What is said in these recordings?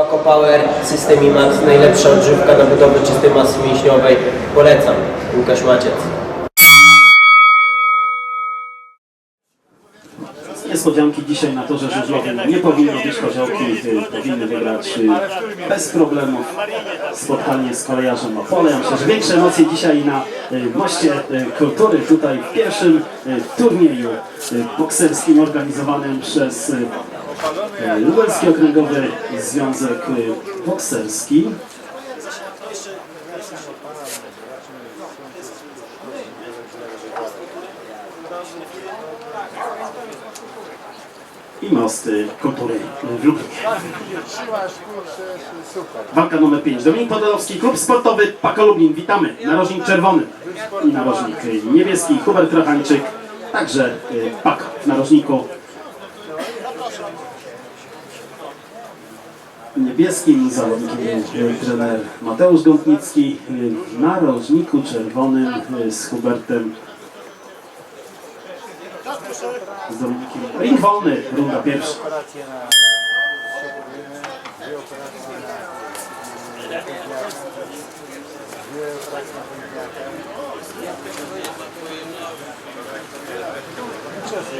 Paco Power, System IMAX, najlepsza odżywka na budowę czystej masy mięśniowej. Polecam. Łukasz Maciec. Niespodzianki dzisiaj na torze żużlowym nie powinno być koziołki, y, powinny wygrać y, bez problemów spotkanie z kolejarzem Opole. Myślę, że większe emocje dzisiaj na y, moście kultury tutaj w pierwszym turnieju bokserskim organizowanym przez Lubelski Okręgowy Związek y, Bokserski. i mosty kultury w Lublinie. Walka numer 5. Dominik Podolowski, klub sportowy Pako Lublin. Witamy. Narożnik czerwony i narożnik niebieski. Hubert Trochańczyk, także Pako w narożniku niebieskim. Zawodnikiem był trener Mateusz Gątnicki. y, W narożniku czerwonym y, z Hubertem z Dominikiem. Ring wolny, runda pierwsza.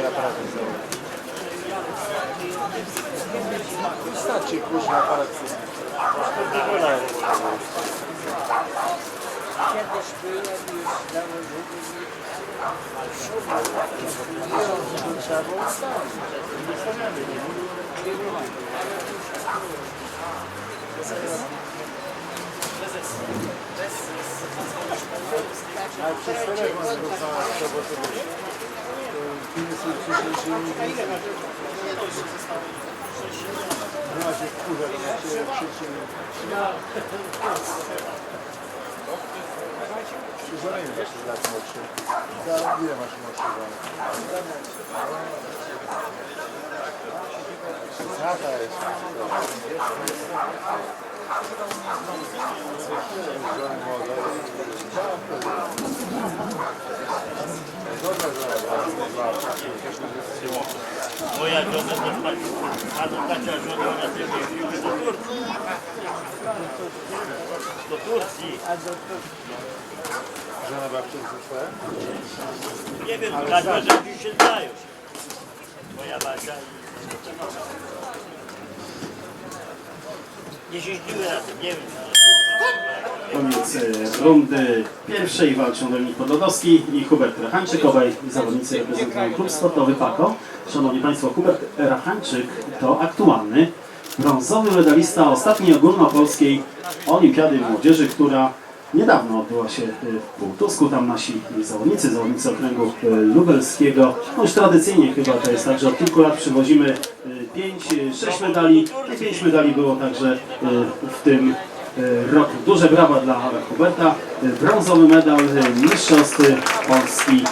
Na na na. Wystarczy kurczę aparat. Kiedyś byłem już dawno długo Trzeba było ustawić. Ale przez telefon to, bo to Chiny są wcześniejsze i nie ma się wkurza, to znaczy krzyczy. Żonie mi 10 lat młodszy. Za ile masz młodszy? Lata jest. Żony młode. Moja żona też a to taka żona, ona też jeździła do Turcji. Do Turcji. Żona babci twoja? Nie wiem, każda, że dziś się znają. Moja Basia i... Nie jeździły razem, nie wiem. Koniec e, rundy pierwszej walczą Dominik Podlodowski i Hubert Rachańczyk, obaj zawodnicy reprezentują klub sportowy PAKO. Szanowni Państwo, Hubert Rachańczyk to aktualny brązowy medalista ostatniej ogólnopolskiej olimpiady młodzieży, która niedawno odbyła się e, w Półtusku. Tam nasi zawodnicy, zawodnicy okręgu e, lubelskiego, no już tradycyjnie chyba to jest tak, że od kilku lat przywozimy 5-6 medali i 5 medali było także w tym roku. Duże brawa dla Huberta. E, Brązowy medal e, Mistrzostw Polski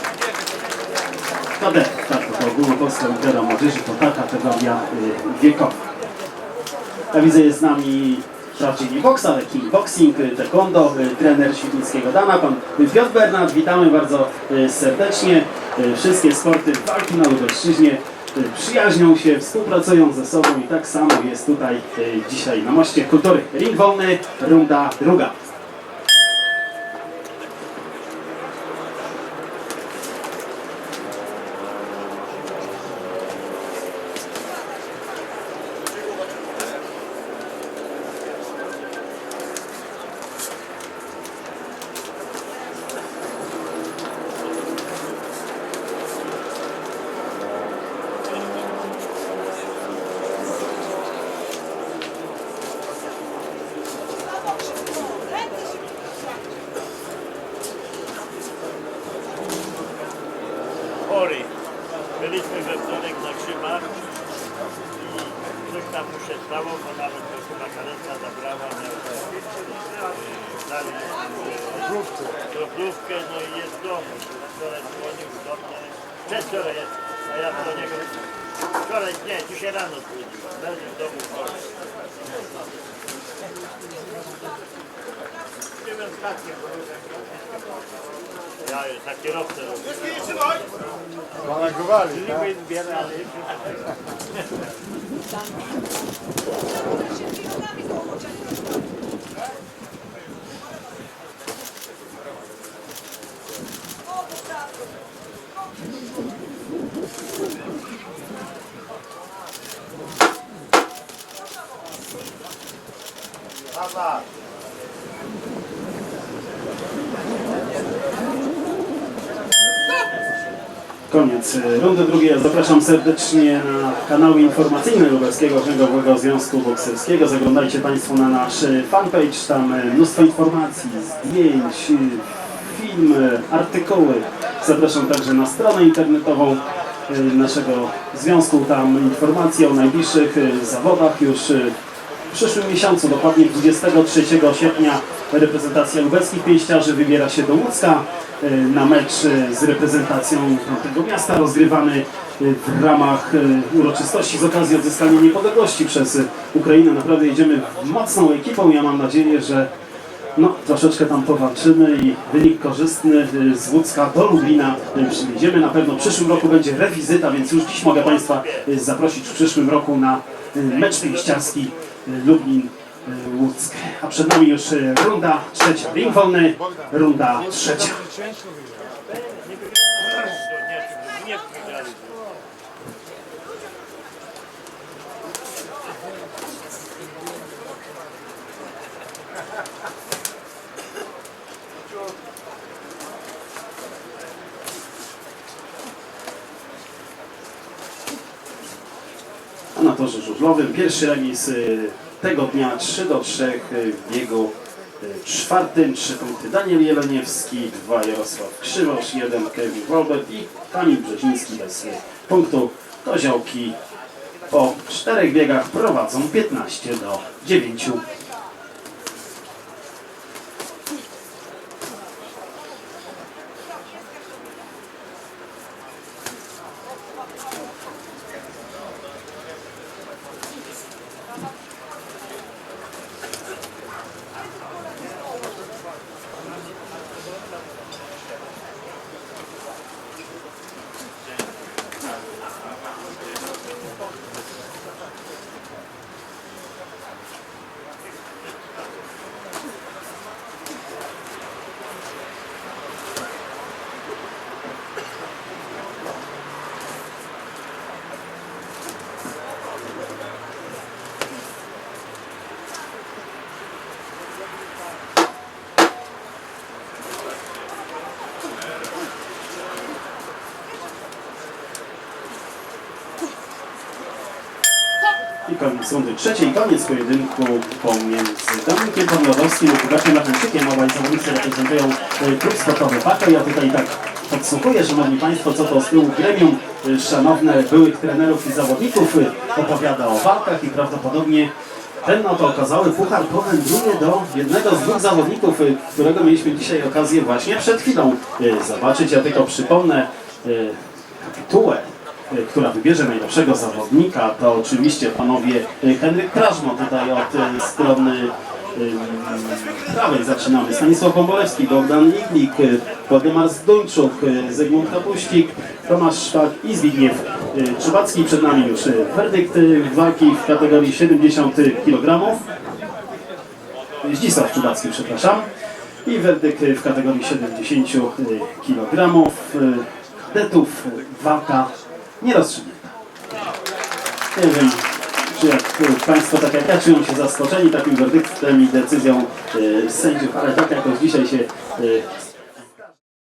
kadetów. Tak, to ogólnopolska olimpiada młodzieży to ta kategoria e, wiekowa. Ja widzę jest z nami wprawdzie nie boks, ale kickboxing, e, taekwondo, e, trener Świdnickiego Dana, pan Piotr Bernard. Witamy bardzo e, serdecznie. E, Wszystkie sporty walki na Lubelszczyźnie e, przyjaźnią się, współpracują ze sobą i tak samo jest tutaj e, dzisiaj na Moście Kultury. Ring wolny, runda druga. chory. Byliśmy we wtorek na Krzymach i coś tam mu się stało, bo nawet to chyba karetka zabrała, miał e, mu e, kroplówkę, no i jest w domu. Wczoraj dzwonił do mnie, przedwczoraj jest, a ja do niego wczoraj, nie, dzisiaj rano dzwoniłem, będzie w domu chory. Wiem, statkiem, daje, za kierowcę robi. Pana Gowali, Niby tak? zbierali. Azar. Koniec e, rundy drugiej. Zapraszam serdecznie na kanały informacyjne Lubelskiego Okręgowego Związku Bokserskiego. Zaglądajcie Państwo na nasz e, fanpage, tam e, mnóstwo informacji, zdjęć, filmy, artykuły. Zapraszam także na stronę internetową naszego związku, tam informacje o najbliższych zawodach już w przyszłym miesiącu, dokładnie 23 sierpnia, reprezentacja lubelskich pięściarzy wybiera się do Łódzka e, na mecz e, z reprezentacją tego miasta, rozgrywany e, w ramach uroczystości z okazji odzyskania niepodległości przez Ukrainę. Naprawdę jedziemy mocną ekipą. Ja mam nadzieję, że no, troszeczkę tam powalczymy i wynik korzystny z Łódzka do Lublina przywieziemy. Na pewno w przyszłym roku będzie rewizyta, więc już dziś mogę Państwa zaprosić w przyszłym roku na mecz pięściarski Lublin Łódzk. A przed nami już e, runda trzecia. Ring wolny, runda trzecia. A na torze żużlowym pierwszy remis y, tego dnia 3 do 3 y, w biegu y, czwartym. Trzy punkty Daniel Jeleniewski, dwa Jarosław Krzywosz, jeden Kevin Wolbert i Kamil Brzeziński bez y, punktu. Koziołki po czterech biegach prowadzą 15 do 9. I rundy trzeciej, koniec pojedynku pomiędzy Dominikiem Podlodowskim a Łukaszem Lachenczykiem. Obaj zawodnicy reprezentują e, klub sportowy Paka. Ja tutaj tak podsłuchuję, Szanowni Państwo, co to z tyłu gremium e, szanowne byłych trenerów i zawodników e, opowiada o walkach i prawdopodobnie ten oto okazały puchar powędruje do jednego z dwóch zawodników, którego mieliśmy dzisiaj okazję właśnie przed chwilą zobaczyć. Ja tylko przypomnę e, która wybierze najlepszego zawodnika, to oczywiście panowie e, Henryk Krażmo tutaj od e, strony e, prawej zaczynamy. Stanisław Bombolewski, Bogdan Iglik, Władimar Zduńczuk, Zygmunt Kapuścik, Tomasz Szpak i Zbigniew Czubacki. Przed nami już werdykt walki w kategorii 70 kg. Zdzisław Czubacki, przepraszam. I werdykt w kategorii 70 kg. Detów walka nierozstrzygnięta. Nie wiem, czy jak Państwo, tak jak ja, czują się zaskoczeni takim werdyktem i decyzją e, sędziów, ale tak jakoś dzisiaj się e,